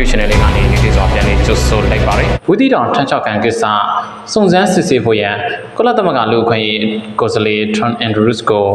YouTube Channel လေးကနေဒီဒီဆိုပြန်လေးကြိုဆိုလိုက်ပါရယ်ဝီတီတောင်ထန်းချောက်ကန်ကိစ္စစုံစမ်းစစ်ဆေးဖို့ရန်ကုလသမဂ္ဂလူ့အခွင့်အရေးကိုယ်စားလှယ် Trump Andrews ကို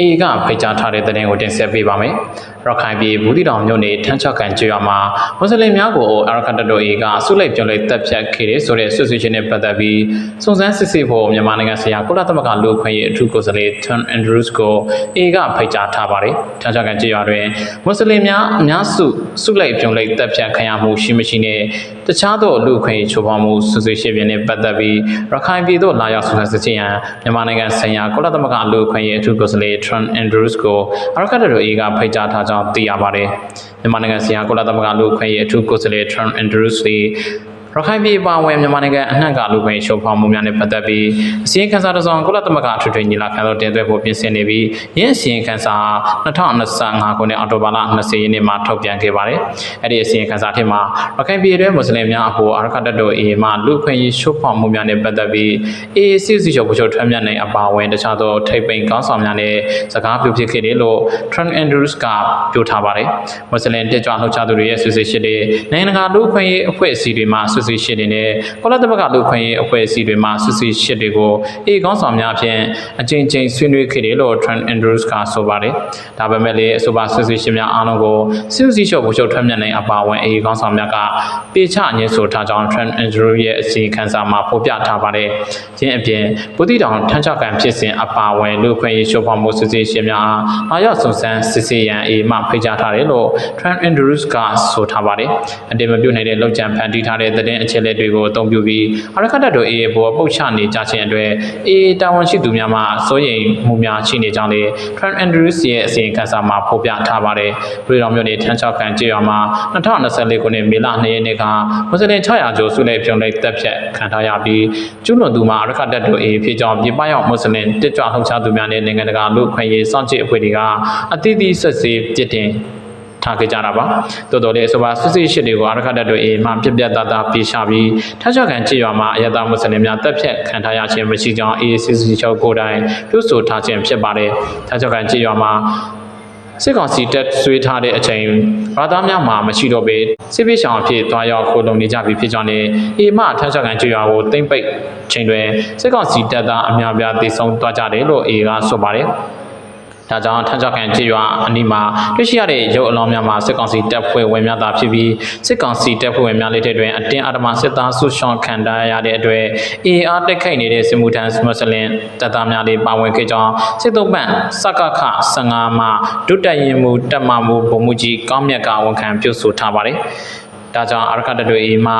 အေကဖိတ်ကြားထားတဲ့တဲ့ရင်ကိုတင်ဆက်ပေးပါမယ်။ရခိုင်ပြည်ဘူးတီတောင်မြို့နယ်ထန်းချောက်ကန်ကျွော်မှာမွတ်စလင်များကိုအရခတ်တတော်အေကဆုလိုက်ပြုံးလိုက်တပ်ဖြတ်ခဲ့တဲ့ဆိုတဲ့ဆွဆွချင်းနဲ့ပတ်သက်ပြီးစုံစမ်းစစ်ဆေးဖို့မြန်မာနိုင်ငံဆိုင်ရာကုလသမဂ္ဂလူ့အခွင့်အရေးအထူးကိုယ်စားလှယ် Trump Andrews ကိုအေကဖိတ်ကြားထားပါတယ်။ထန်းချောက်ကန်ကျွော်တွင်မွတ်စလင်များအများစုဆုလိုက်ပြုံးလိုက်တပ်ဖြတ်ခံရမှုရှိမရှိနဲ့တခြားသောလူ့အခွင့်အရေးချိုးဖောက်မှုဆွဆွချင်းနဲ့ပတ်သက်ပြီးရခိုင်ပြည်သို့လာရောက်စုံစမ်းစစ်ဆေးရန်မြန်မာနိုင်ငံဆိုင်ရာကုလသမဂ္ဂလူ့အခွင့်အရေးအထူးကိုယ်စားလှယ် Trump Andrews ကိုအရခတ်တတော်အေကဖိတ်ကြားထားကြောင်းသိရပါတယ်။မြန်မာနိုင်ငံဆိုင်ရာကုလသမဂ္ဂလူ့အခွင့်အရေးအထူးကိုယ်စားလှယ် Trump Andrews သည် ရခိုင်ပြည်ပါဝင်မြန်မာနိုင်ငံအနှံ့ကလူ့ခွင့်ရှုံဖောက်မှုများနဲ့ပတ်သက်ပြီးအစည်းအဝေးခန်းစာတစ်စောင်ကုလသမဂ္ဂအထွေထွေညီလာခံသို့တင်သွင်းဖို့ပြင်ဆင်နေပြီးရင်းအစည်းအဝေးခန်းစာ2025ခုနှစ်အောက်တိုဘာလ20ရက်နေ့မှာထုတ်ပြန်ခဲ့ပါတယ်။အဲ့ဒီအစည်းအဝေးခန်းစာထက်မှာရခိုင်ပြည်တွင်းမွတ်စလင်များအဖို့အာရခတ်တော်အေမှလူ့ခွင့်ရေးရှုံဖောက်မှုများနဲ့ပတ်သက်ပြီးအေးစစ်စီချုပ်ဘုချုပ်ထွန်းမြတ်နိုင်အပါအဝင်တခြားသောထိပ်ပိန်ကောင်းဆောင်များနဲ့စကားပြောဖြစ်ခဲ့တယ်လို့ Trump Andrews ကပြောထားပါတယ်။မွတ်စလင်တက်ကြွလှုပ်ရှားသူတွေရဲ့ဆွေးနွေးရှစ်တွေနိုင်ငံတကာလူ့ခွင့်ရေးအဖွဲ့အစည်းတွေမှဆွေးနွေးရှစ်တွေနဲ့ကုလသမဂ္ဂလူ့ခွင့်ရေးအဖွဲ့အစည်းတွေမှဆွေးနွေးရှစ်တွေကိုအေကောင်းဆောင်များဖြင့်အကြိမ်ကြိမ်ဆွေးနွေးခဲ့တယ်လို့ Trump Andrews ကဆိုပါတယ်။ဒါပေမဲ့လည်းအဆိုပါဆွေးနွေးရှစ်များအားလုံးကိုစစ်စီချုပ်ဘုချုပ်ထွက်မြတ်နိုင်အပါအဝင်အေကောင်းဆောင်များကပေချညှင်းဆိုထားကြောင်း Trump Andrews ရဲ့အစီအခံစာမှာဖော်ပြထားပါတယ်။ချင်းအပြင်ပုတိတောင်ထမ်းချောက်ကန်ဖြစ်စဉ်အပါအဝင်လူ့ခွင့်ရေးချိုးဖောက်မှုဆွေးနွေးရှစ်များအားရောက်စုံစမ်းစစ်ဆေးရန်အေမှဖိတ်ကြားထားတယ်လို့ Trump Andrews ကဆိုထားပါတယ်။အတင်မပြုတ်နိုင်တဲ့လောက်ကျန်ဖန်တီးထားတဲ့သတင်းအချက်အလက်တွေကိုအသုံးပြုပြီးအရခတ်တပ်တို့အေးဘောပုတ်ချနေကြခြင်းအတွက်အေးတာဝန်ရှိသူများမှစိုးရိမ်မှုများရှိနေကြောင်းလေ Trump Andrews ရဲ့အစီရင်ခံစာမှာဖော်ပြထားပါတယ်။ပြည်တော်မျိုးနေထန်းချောက်ကန်ကြေးရွာမှာ2024ခုနှစ်မေလ2ရက်နေ့ကမွတ်စလင်600ကျော်စုလိုက်ပြုံလိုက်တပ်ဖြတ်ခံထားရပြီးကျူးလွန်သူမှာအရခတ်တပ်တို့အေးဖြစ်ကြောင်းပြပရောက်မွတ်စလင်တက်ကြွလှုပ်ရှားသူများနဲ့နိုင်ငံတကာလူ့အခွင့်အရေးစောင့်ကြည့်အဖွဲ့တွေကအသီးသီးဆက်စေပြစ်တင် ထားခဲ့ကြတာပါတော်တော်လေးဆိုပါဆွစစ်ရှစ်တွေကိုအရခတ်တပ်တို့အေးမှပြက်ပြက်သားသားပြေရှာပြီးထချောက်ကန်ကြေးရွာမှာအယတာမွတ်စလင်များတပ်ဖြတ်ခံထားရခြင်းမရှိကြောင်း AACC ချုပ်ကိုယ်တိုင်ပြုဆိုထားခြင်းဖြစ်ပါတယ်ထချောက်ကန်ကြေးရွာမှာစစ်ကောင်စီတက်ဆွေးထားတဲ့အချိန်ဘာသာများမှာမရှိတော့ပေစစ်ပေးဆောင်အဖြစ်တွားရောက်ခိုးလုံနေကြပြီဖြစ်ကြောင်းနဲ့အေမထချောက်ကန်ကြေးရွာကိုတိမ့်ပိတ်ချိန်တွင်စစ်ကောင်စီတပ်သားအများပြားတိုက်ဆုံသွားကြတယ်လို့အေကဆိုပါတယ် ဒါကြောင့်ထန်းချောက်ကန်ကြေးရွာအနီးမှာတွေ့ရှိရတဲ့ရုပ်အလောင်းများမှာစစ်ကောင်စီတပ်ဖွဲ့ဝင်များသာဖြစ်ပြီးစစ်ကောင်စီတပ်ဖွဲ့ဝင်များလက်ထက်တွင်အတင်းအဓမ္မစစ်သားဆုရှောင်းခံထားရတဲ့အတွက်အေအားတက်ခိုက်နေတဲ့စစ်မှုထမ်းမွတ်စလင်တပ်သားများလေးပါဝင်ခဲ့ကြောင်းစစ်တုံးပန့်စကခ15မှာဒုတက်ရင်မှုတပ်မမှုဗိုလ်မှူးကြီးကောင်းမြတ်ကဝန်ခံပြုဆိုထားပါတယ်။ဒါကြောင့်အရခတ်တတွေအေမှ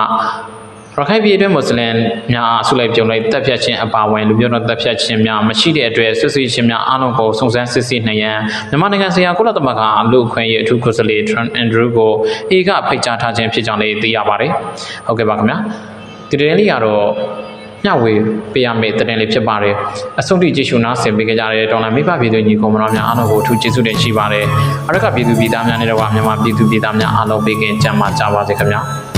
ရခိုင်ပြည်တွင်းမွတ်စလင်များအားဆုလိုက်ပြုံလိုက်တပ်ဖြတ်ခြင်းအပါအဝင်လူမျိုးတော်တပ်ဖြတ်ခြင်းများမရှိတဲ့အတွက်ဆွဆွခြင်းများအားလုံးကိုစုံစမ်းစစ်ဆေးနိုင်ရန်မြန်မာနိုင်ငံဆိုင်ရာကုလသမဂ္ဂလူ့အခွင့်အရေးအထူးကိုယ်စားလှယ် Trent Andrew ကိုအေကဖိတ်ကြားထားခြင်းဖြစ်ကြောင်းလည်းသိရပါတယ်။ဟုတ်ကဲ့ပါခင်ဗျာ။ဒီတဲ့လေးကတော့ညဝေပေးရမယ့်တဲ့လေးဖြစ်ပါတယ်အဆုံးထိကြည့်ရှုနားဆင်ပေးကြတဲ့တော်လာမိဘပြည်သူညီကောင်မတော်များအားလုံးကိုအထူးကျေးဇူးတင်ရှိပါတယ်အရကပြည်သူပြည်သားများနဲ့တော့မြန်မာပြည်သူပြည်သားများအားလုံးပေးကင်ကြံ့မာကြပါစေခင်ဗျာ